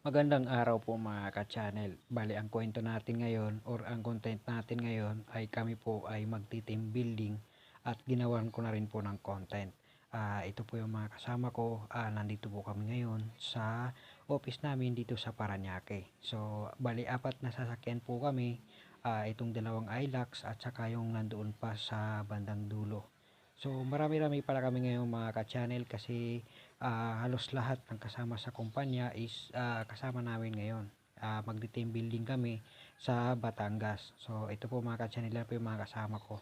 Magandang araw po mga ka-channel. Bali, ang kwento natin ngayon or ang content natin ngayon ay kami po ay magti-team building at ginawan ko na rin po ng content. Ah, ito po yung mga kasama ko. Ah, nandito po kami ngayon sa office namin dito sa Paranaque. So, bali apat na sasakyan po kami. Ah, itong dalawang Hilux at saka yung nandoon pa sa bandang dulo. So, marami-rami pala kami ngayon mga ka-channel kasi ah, halos lahat ng kasama sa kumpanya is ah, kasama namin ngayon. Ah, magdi-team building kami sa Batangas. So, ito po mga ka-channel po yung mga kasama ko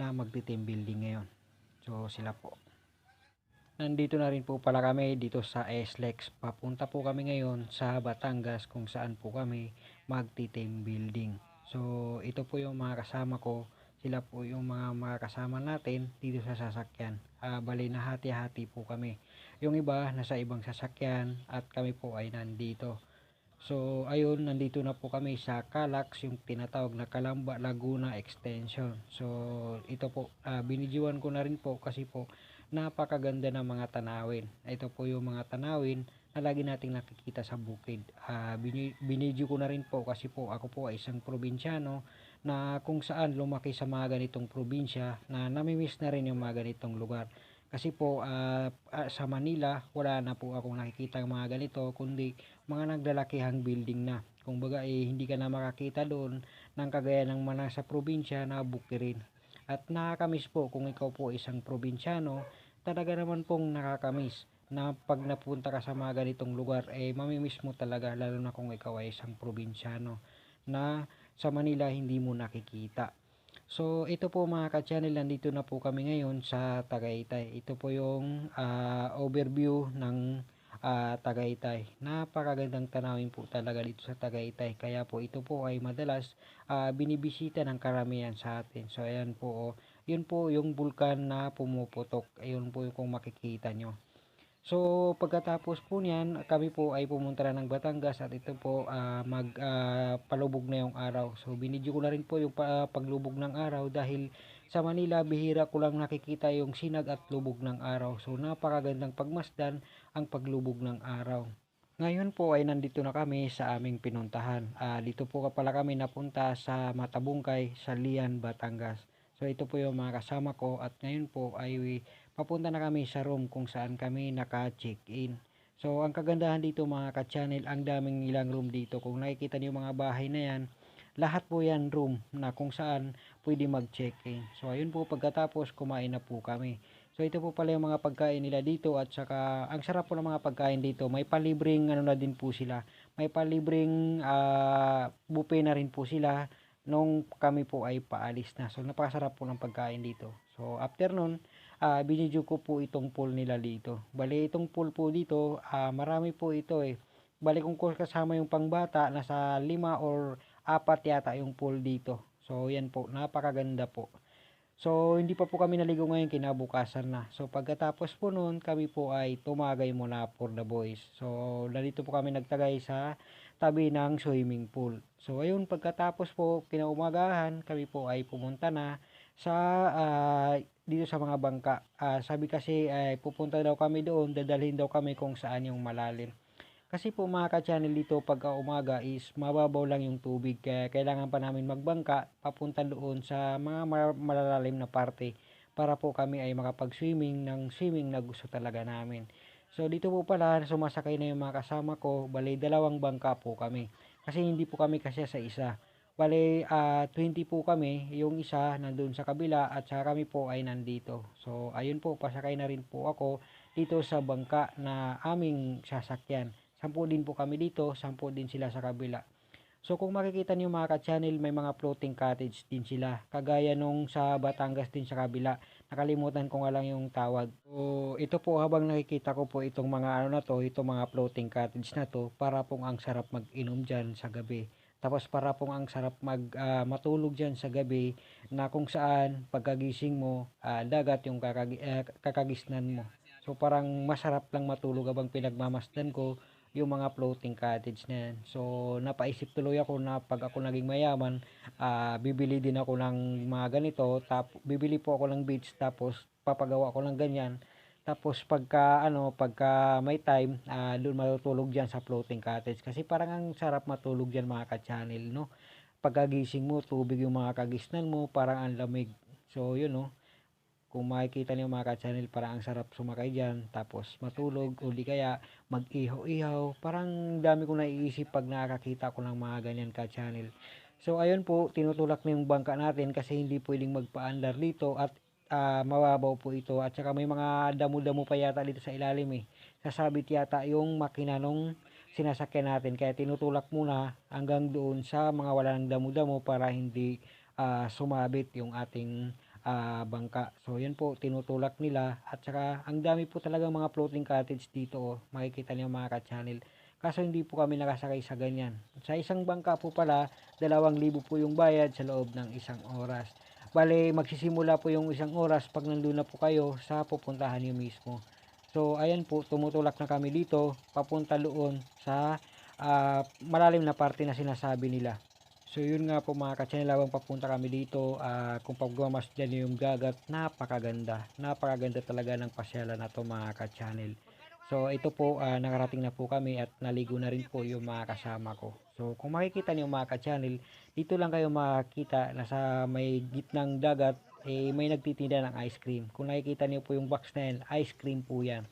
na magdi-team building ngayon. So, sila po. Nandito na rin po pala kami dito sa SLEX. Papunta po kami ngayon sa Batangas kung saan po kami magti-team building. So, ito po yung mga kasama ko. Sila po yung mga, mga kasama natin dito sa sasakyan. Ah, bali na hati-hati po kami. Yung iba nasa ibang sasakyan at kami po ay nandito. So, ayun, nandito na po kami sa Calax, yung tinatawag na Calamba Laguna Extension. So, ito po, ah, binidyuan ko na rin po kasi po napakaganda ng mga tanawin. Ito po yung mga tanawin na lagi nating nakikita sa bukid. Bini- binidyo ko na rin po kasi po ako po ay isang probinsyano na kung saan lumaki sa mga ganitong probinsya na namimiss na rin yung mga ganitong lugar. Kasi po ah, sa Manila wala na po akong nakikita ng mga ganito kundi mga naglalakihang building na. Kung baga eh, hindi ka na makakita doon ng kagaya ng mga sa probinsya na bukirin. At nakakamiss po kung ikaw po isang probinsyano, talaga naman pong nakakamiss na pag napunta ka sa mga ganitong lugar, eh mamimiss mo talaga lalo na kung ikaw ay isang probinsyano na sa Manila hindi mo nakikita. So ito po mga ka-channel, nandito na po kami ngayon sa Tagaytay. Ito po yung ah, overview ng ah, Tagaytay. Napakagandang tanawin po talaga dito sa Tagaytay. Kaya po ito po ay madalas ah, binibisita ng karamihan sa atin. So ayan po, oh. yun po yung bulkan na pumuputok. Ayun po yung kung makikita nyo. So pagkatapos po niyan, kami po ay pumunta na ng Batangas at ito po ah, mag ah, palubog na yung araw. So binidyo ko na rin po yung pa- paglubog ng araw dahil sa Manila bihira ko lang nakikita yung sinag at lubog ng araw. So napakagandang pagmasdan ang paglubog ng araw. Ngayon po ay nandito na kami sa aming pinuntahan. Ah, dito po pala kami napunta sa Matabungkay, sa Lian, Batangas. So ito po yung mga kasama ko at ngayon po ay papunta na kami sa room kung saan kami naka-check-in. So ang kagandahan dito mga ka-channel, ang daming ilang room dito. Kung nakikita niyo mga bahay na yan, lahat po yan room na kung saan pwede mag-check-in. So ayun po pagkatapos kumain na po kami. So ito po pala yung mga pagkain nila dito at saka ang sarap po ng mga pagkain dito. May palibreng ano na din po sila. May palibreng ah, buffet na rin po sila nung kami po ay paalis na. So napakasarap po ng pagkain dito. So after nun, ah binidyo ko po itong pool nila dito. Bali itong pool po dito, ah, marami po ito eh. Bali kung kasama yung pangbata, nasa lima or apat yata yung pool dito. So yan po, napakaganda po. So, hindi pa po kami naligo ngayon, kinabukasan na. So, pagkatapos po noon, kami po ay tumagay muna for the boys. So, nandito po kami nagtagay sa tabi ng swimming pool. So, ayun, pagkatapos po, kinaumagahan, kami po ay pumunta na sa, ah, dito sa mga bangka. Ah, sabi kasi, ay pupunta daw kami doon, dadalhin daw kami kung saan yung malalim. Kasi po mga ka-channel dito pagka umaga is mababaw lang yung tubig kaya kailangan pa namin magbangka papunta doon sa mga malalalim na parte para po kami ay makapag-swimming ng swimming na gusto talaga namin. So dito po pala sumasakay na yung mga kasama ko, bali dalawang bangka po kami. Kasi hindi po kami kasi sa isa. Bali ah 20 po kami, yung isa nandun sa kabila at saka kami po ay nandito. So ayun po, pasakay na rin po ako dito sa bangka na aming sasakyan. Sampu din po kami dito, sampu din sila sa kabila. So kung makikita niyo mga ka-channel, may mga floating cottage din sila. Kagaya nung sa Batangas din sa kabila. Nakalimutan ko nga lang yung tawag. So ito po habang nakikita ko po itong mga ano na to, itong mga floating cottage na to, para pong ang sarap mag-inom dyan sa gabi. Tapos para pong ang sarap mag ah, matulog dyan sa gabi na kung saan pagkagising mo, ah, dagat yung kakagi, ah, kakagisnan mo. So parang masarap lang matulog habang pinagmamasdan ko yung mga floating cottage na yan. So, napaisip tuloy ako na pag ako naging mayaman, ah, bibili din ako ng mga ganito, tap, bibili po ako ng beach tapos papagawa ko ng ganyan. Tapos pagka ano, pagka may time, ah, doon matutulog diyan sa floating cottage kasi parang ang sarap matulog diyan mga ka-channel, no? Pagkagising mo, tubig yung mga kagisnan mo, parang ang lamig. So, yun, no? Kung makikita niyo mga ka-channel, parang ang sarap sumakay diyan, tapos matulog, o di kaya mag-ihaw-ihaw. Parang dami kong naiisip pag nakakita ko ng mga ganyan ka-channel. So, ayun po, tinutulak na yung bangka natin kasi hindi pwedeng magpaandar dito at ah, mababaw po ito. At saka may mga damo-damo pa yata dito sa ilalim eh. Sasabit yata yung makina nung sinasakyan natin. Kaya tinutulak muna hanggang doon sa mga wala ng damo-damo para hindi ah, sumabit yung ating ah, bangka. So, yan po, tinutulak nila. At saka, ang dami po talaga mga floating cottage dito. Oh. Makikita niyo mga ka-channel. Kaso hindi po kami nakasakay sa ganyan. Sa isang bangka po pala, dalawang libo po yung bayad sa loob ng isang oras. Bale, magsisimula po yung isang oras pag nandun na po kayo sa pupuntahan niyo mismo. So, ayan po, tumutulak na kami dito, papunta doon sa ah, malalim na parte na sinasabi nila. So, yun nga po mga ka-channel, habang papunta kami dito, ah, kung pagmamasdan niyo yung gagat, napakaganda. Napakaganda talaga ng pasyalan na to mga ka-channel. So, ito po, ah, nakarating na po kami at naligo na rin po yung mga kasama ko. So, kung makikita niyo mga ka-channel, dito lang kayo makakita na sa may gitnang dagat, eh, may nagtitinda ng ice cream. Kung nakikita niyo po yung box na yan, ice cream po yan.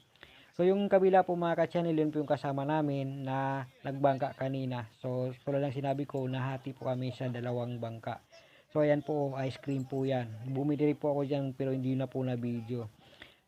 So, yung kabila po mga ka-channel, yun po yung kasama namin na nagbangka kanina. So, tulad lang sinabi ko, nahati po kami sa dalawang bangka. So, ayan po, ice cream po yan. Bumili po ako dyan, pero hindi na po na video.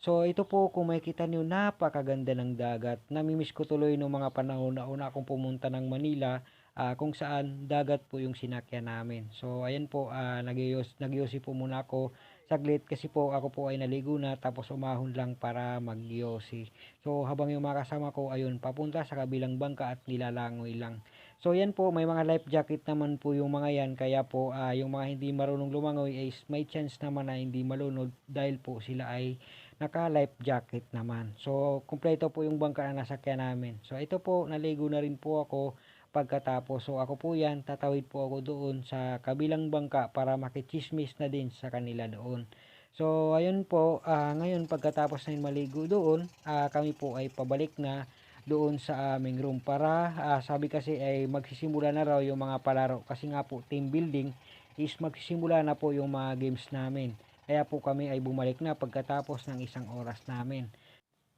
So, ito po, kung makikita niyo, napakaganda ng dagat. Namimiss ko tuloy nung mga panahon na una akong pumunta ng Manila, ah, kung saan dagat po yung sinakyan namin. So, ayan po, uh, nagyosi po muna ako saglit kasi po ako po ay naligo na tapos umahon lang para magyosi. So, habang yung mga ko, ayun, papunta sa kabilang bangka at nilalangoy lang. So, yan po, may mga life jacket naman po yung mga yan. Kaya po, ah, yung mga hindi marunong lumangoy ay may chance naman na hindi malunod dahil po sila ay naka life jacket naman. So, kumpleto po yung bangka na nasakyan namin. So, ito po, naligo na rin po ako pagkatapos. So, ako po yan, tatawid po ako doon sa kabilang bangka para makichismis na din sa kanila doon. So, ayun po, ah, ngayon pagkatapos na maligo doon, ah, kami po ay pabalik na doon sa aming room para ah, sabi kasi ay magsisimula na raw yung mga palaro kasi nga po team building is magsisimula na po yung mga games namin. Kaya po kami ay bumalik na pagkatapos ng isang oras namin.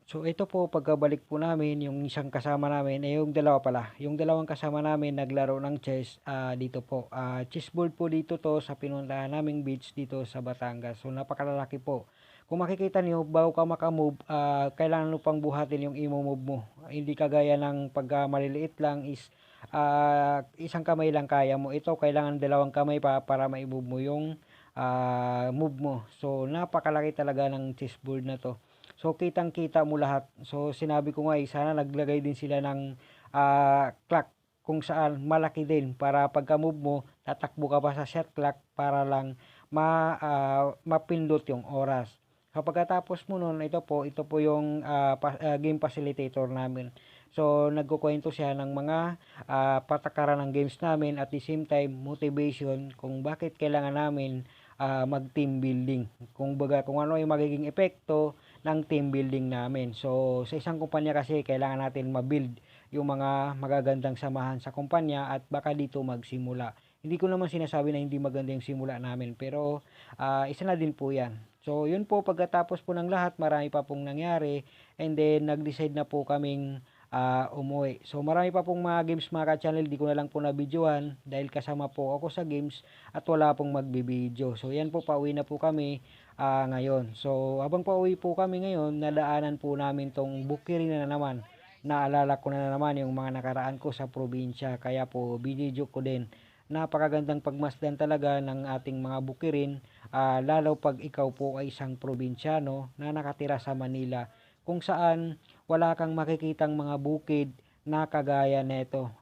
So ito po pagkabalik po namin yung isang kasama namin ay yung dalawa pala. Yung dalawang kasama namin naglaro ng chess ah, dito po. Uh, chessboard po dito to sa pinuntahan naming beach dito sa Batangas. So napakalalaki po. Kung makikita niyo bago ka makamove, uh, kailangan mo pang buhatin yung imo-move mo. Hindi kagaya ng pagka maliliit lang is uh, isang kamay lang kaya mo. Ito kailangan dalawang kamay pa para ma-move mo yung uh, move mo. So, napakalaki talaga ng chessboard na to. So, kitang-kita mo lahat. So, sinabi ko nga, eh, sana naglagay din sila ng uh, clock kung saan malaki din para pagka-move mo, tatakbo ka pa sa shot clock para lang ma, uh, mapindot yung oras. Kapag tapos mo nun, ito po, ito po yung uh, pa, uh, game facilitator namin. So, nagkukwento siya ng mga uh, patakaran ng games namin at the same time, motivation kung bakit kailangan namin uh, mag-team building. Kung baga, kung ano yung magiging epekto ng team building namin. So, sa isang kumpanya kasi, kailangan natin ma-build yung mga magagandang samahan sa kumpanya at baka dito magsimula. Hindi ko naman sinasabi na hindi maganda yung simula namin, pero uh, isa na din po yan. So, yun po, pagkatapos po ng lahat, marami pa pong nangyari, and then, nag-decide na po kaming uh, umuwi. So marami pa pong mga games mga ka-channel, di ko na lang po na-videohan dahil kasama po ako sa games at wala pong magbibideo. So yan po, pauwi na po kami uh, ngayon. So habang pauwi po kami ngayon, nadaanan po namin tong bukirin na naman. Naalala ko na naman yung mga nakaraan ko sa probinsya, kaya po binidyo ko din. Napakagandang pagmasdan talaga ng ating mga bukirin, uh, lalo pag ikaw po ay isang probinsyano na nakatira sa Manila kung saan wala kang makikitang mga bukid na kagaya nito.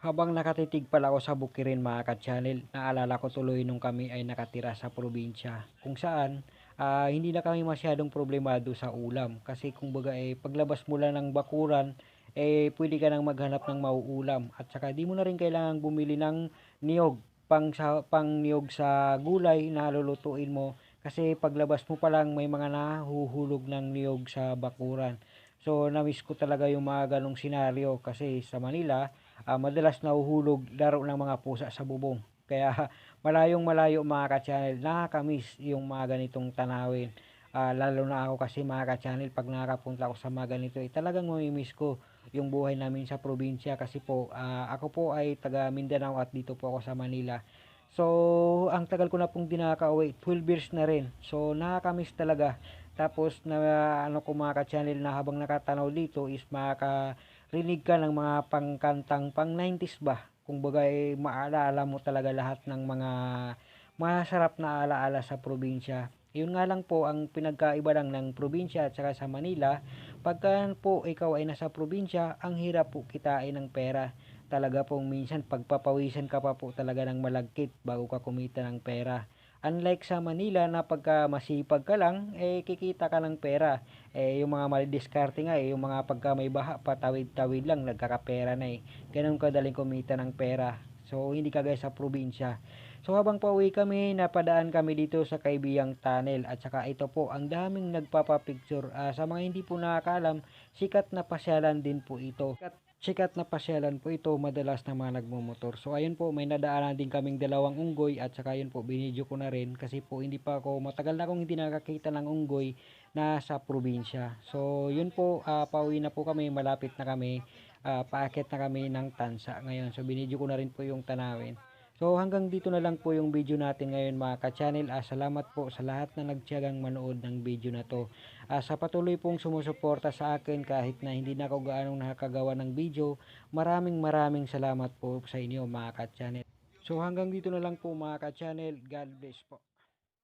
Habang nakatitig pala ako sa bukirin mga ka-channel, naalala ko tuloy nung kami ay nakatira sa probinsya. Kung saan, uh, hindi na kami masyadong problemado sa ulam. Kasi kung baga eh, paglabas mo lang ng bakuran, eh pwede ka nang maghanap ng mauulam. At saka di mo na rin kailangan bumili ng niyog pang, sa, pang niyog sa gulay na lulutuin mo Kasi paglabas mo pa lang may mga nahuhulog ng niyog sa bakuran. So na-miss ko talaga yung mga ganong senaryo kasi sa Manila, ah, madalas nahuhulog laro ng mga pusa sa bubong. Kaya malayong malayo mga ka-channel, nakakamiss yung mga ganitong tanawin. Ah, lalo na ako kasi mga ka-channel, pag nakakapunta ako sa mga ganito, eh, talagang mamimiss ko yung buhay namin sa probinsya kasi po ah, ako po ay taga Mindanao at dito po ako sa Manila. So, ang tagal ko na pong di nakaka-uwi, 12 years na rin. So, nakakamiss talaga. Tapos, na ano ko mga ka-channel na habang nakatanaw dito is makakarinig ka ng mga pangkantang pang 90s ba? Kung bagay maalala mo talaga lahat ng mga masarap na alaala sa probinsya. Yun nga lang po ang pinagkaiba lang ng probinsya at saka sa Manila, pagka po ikaw ay nasa probinsya, ang hirap po kitain ng pera. Talaga pong minsan pagpapawisan ka pa po talaga ng malagkit bago ka kumita ng pera. Unlike sa Manila na pagka masipag ka lang, eh kikita ka ng pera. Eh yung mga malidiskarte nga eh, yung mga pagka may baha, patawid-tawid lang, nagkakapera na eh. Ganun kadaling kumita ng pera. So hindi kagaya sa probinsya. So habang pauwi kami, napadaan kami dito sa Kaibiyang Tunnel at saka ito po ang daming nagpapapicture. Ah, sa mga hindi po nakakalam, sikat na pasyalan din po ito. Sikat, sikat na pasyalan po ito, madalas na mga nagmumotor. So ayun po, may nadaanan din kaming dalawang unggoy at saka yun po, binidyo ko na rin kasi po hindi pa ako, matagal na akong hindi nakakita ng unggoy na sa probinsya. So yun po, ah, pauwi na po kami, malapit na kami, ah, paakit na kami ng tansa ngayon. So binidyo ko na rin po yung tanawin. So hanggang dito na lang po yung video natin ngayon mga ka-channel. Ah, salamat po sa lahat na nagtiyagang manood ng video na to. Ah, sa patuloy pong sumusuporta sa akin kahit na hindi na ako gaano nakakagawa ng video. Maraming maraming salamat po sa inyo mga ka-channel. So hanggang dito na lang po mga ka-channel. God bless po.